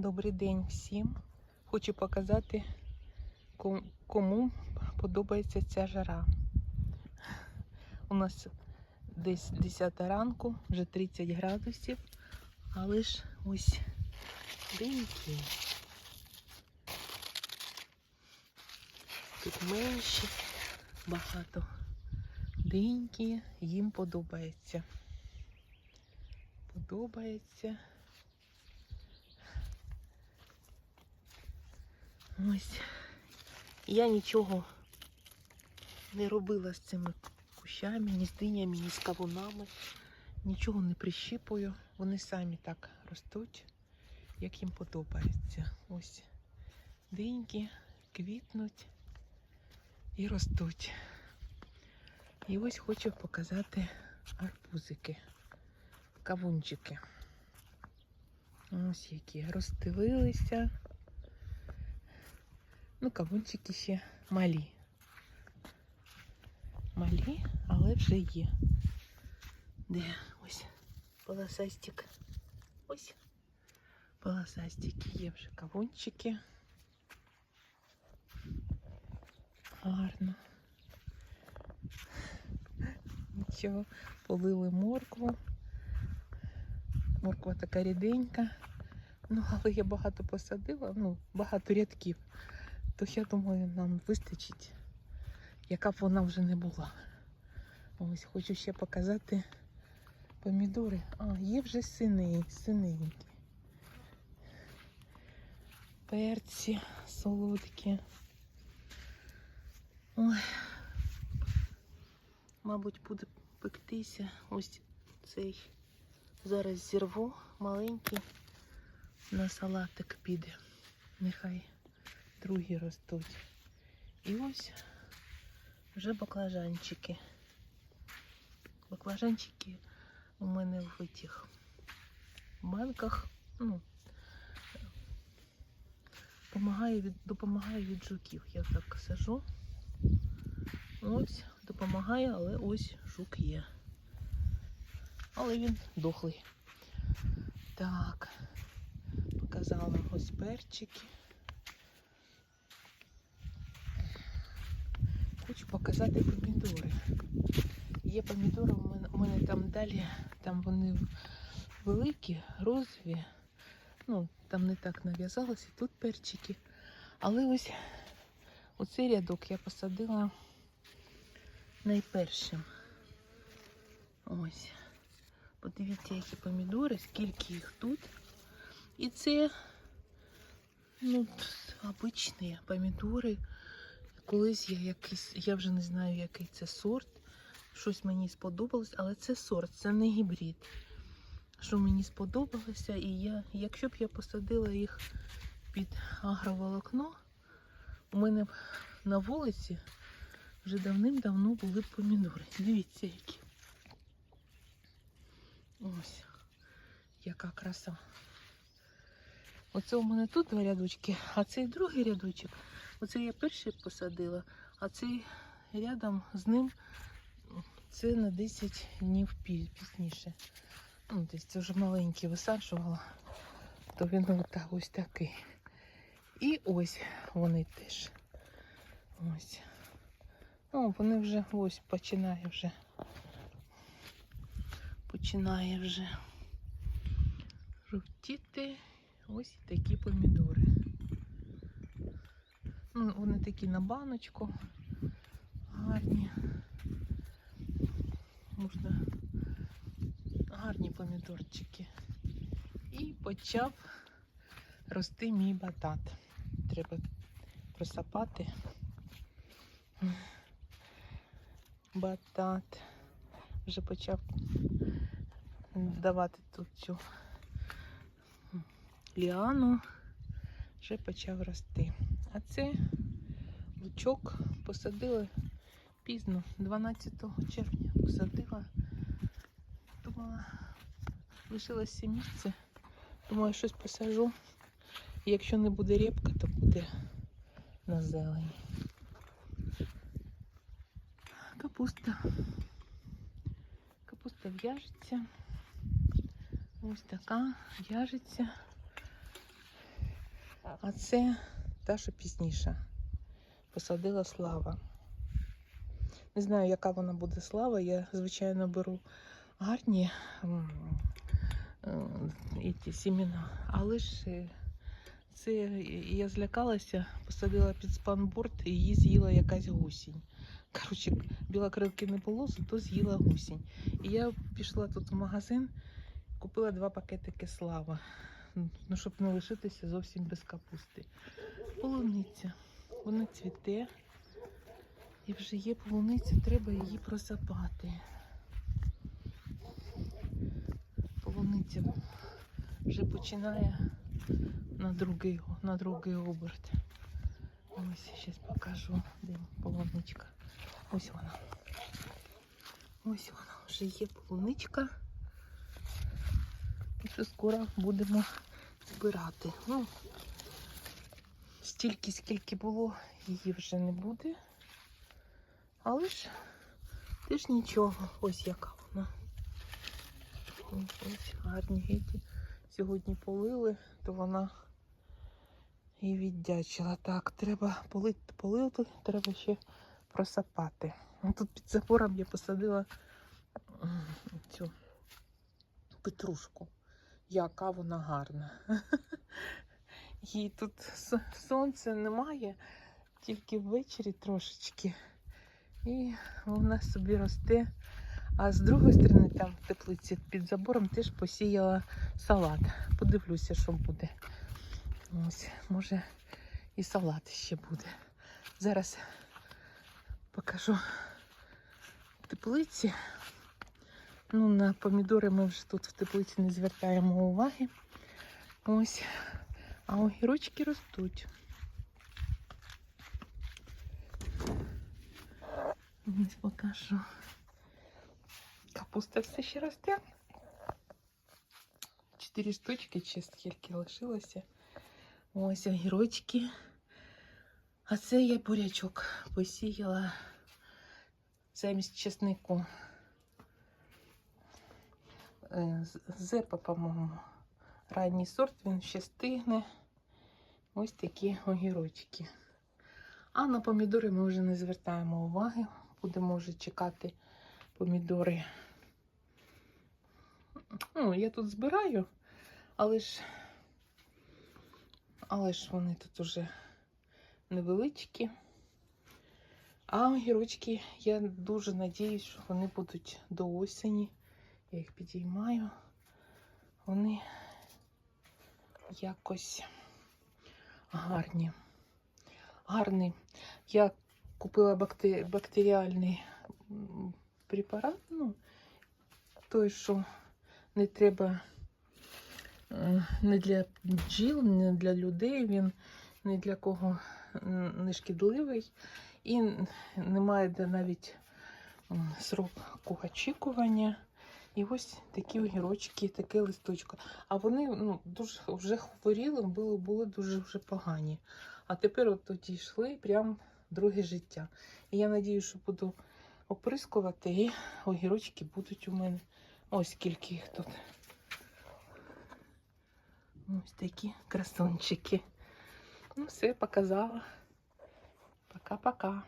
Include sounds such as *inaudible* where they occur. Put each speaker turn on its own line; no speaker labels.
Добрий день всім. Хочу показати, кому подобається ця жара. У нас десь 10 ранку, вже 30 градусів, але ж ось деньки. Тут менші, багато. Деньки їм подобається. Подобається. Ось. Я нічого не робила з цими кущами, ні з динями, ні з кавунами. Нічого не прищіпую. Вони самі так ростуть, як їм подобається. Ось диньки квітнуть і ростуть. І ось хочу показати арбузики, кавунчики. Ось які розстелилися. Ну, кавунчики ще малі. Малі, але вже є. Де ось полосастик. Ось полосастики є вже кавунчики. Гарно. Нічого, полили моркву. Морква така ріденька. Ну, але я багато посадила, ну, багато рядків. То я думаю, нам вистачить, яка б вона вже не була. Ось хочу ще показати помідори. А, є вже сини, синенькі. Перці солодкі. Ой. Мабуть, буде пектися. Ось цей зараз зірву маленький на салатик піде. Нехай другі ростуть. І ось вже баклажанчики. Баклажанчики у мене в цих банках. Ну, допомагає від, допомагає від жуків. Я так сажу. Ось, допомагає, але ось жук є. Але він дохлий. Так, показала ось перчики. Хочу показати помідори. Є помідори у мене, там далі, там вони великі, розові. Ну, там не так нав'язалося, тут перчики. Але ось оцей рядок я посадила найпершим. Ось. Подивіться, які помідори, скільки їх тут. І це ну, обичні помідори. Колись я якийсь, я вже не знаю, який це сорт. Щось мені сподобалось, але це сорт, це не гібрид. Що мені сподобалося, і я, якщо б я посадила їх під агроволокно, у мене б на вулиці вже давним-давно були помідори. Дивіться, які. Ось, яка краса. Оце у мене тут два рядочки, а цей другий рядочок, оце я перший посадила, а цей рядом з ним це на 10 днів пізніше. Ну, десь це вже маленький висаджувала, то він ось такий. І ось вони теж. Ось. О, вони вже ось починає вже. Починає вже жовтіти ось такі помідори. Вони такі на баночку. Гарні. Можна гарні помідорчики. І почав рости мій батат. Треба просапати. Батат. Вже почав давати тут цю ліану. Вже почав рости. А це лучок посадили пізно, 12 червня посадила. Думала, лишилося місце. Думаю, щось посажу. Якщо не буде репка, то буде на зелень. Капуста. Капуста в'яжеться. Ось така в'яжеться. А це та, що пізніше. Посадила слава. Не знаю, яка вона буде слава. Я, звичайно, беру гарні м, е, ті сімена. Але ж е, це я злякалася, посадила під спанборд і її з'їла якась гусінь. Коротше, білокрилки не було, зато з'їла гусінь. І я пішла тут в магазин, купила два пакетики слава. Ну, щоб не лишитися зовсім без капусти. Полуниця. Вона цвіте. І вже є полуниця, треба її просапати. Полуниця вже починає на другий, на другий оберт. Ось, зараз покажу, де полуничка. Ось вона. Ось вона, вже є полуничка. І що скоро будемо збирати. Ну, стільки, скільки було, її вже не буде. Але ж теж нічого. Ось яка вона. Ось, гарні гіті. Сьогодні полили, то вона і віддячила. Так, треба полити, полити, треба ще просапати. Ну, Тут під забором я посадила цю петрушку. Яка вона гарна. *laughs* І тут сонця немає, тільки ввечері трошечки. І вона собі росте. А з другої сторони, там в теплиці під забором теж посіяла салат. Подивлюся, що буде. Ось, може, і салат ще буде. Зараз покажу теплиці. Ну, на помідори ми вже тут в теплиці не звертаємо уваги. Ось. А огірочки ростуть. Ось покажу. Капуста все ще росте. Чотири штучки, чи скільки лишилося. Ось огірочки. А це я бурячок посіяла замість чеснику. Е, Зепа, по-моєму. Ранній сорт, він ще стигне. Ось такі огірочки. А на помідори ми вже не звертаємо уваги. Будемо вже чекати помідори. Ну, я тут збираю, але ж, але ж вони тут уже невеличкі. А огірочки, я дуже надіюсь, що вони будуть до осені. Я їх підіймаю. Вони якось гарні. Гарний. Я купила бакте- бактеріальний препарат, ну, той, що не треба е, не для бджіл, не для людей, він ні для кого не шкідливий. І немає де навіть сроку очікування. І ось такі огірочки, таке листочко. А вони ну, дуже вже хворіли, були, були дуже вже погані. А тепер от тоді йшли прям друге життя. І я надію, що буду оприскувати, і огірочки будуть у мене. Ось скільки їх тут. Ось такі красунчики. Ну, все, показала. Пока-пока.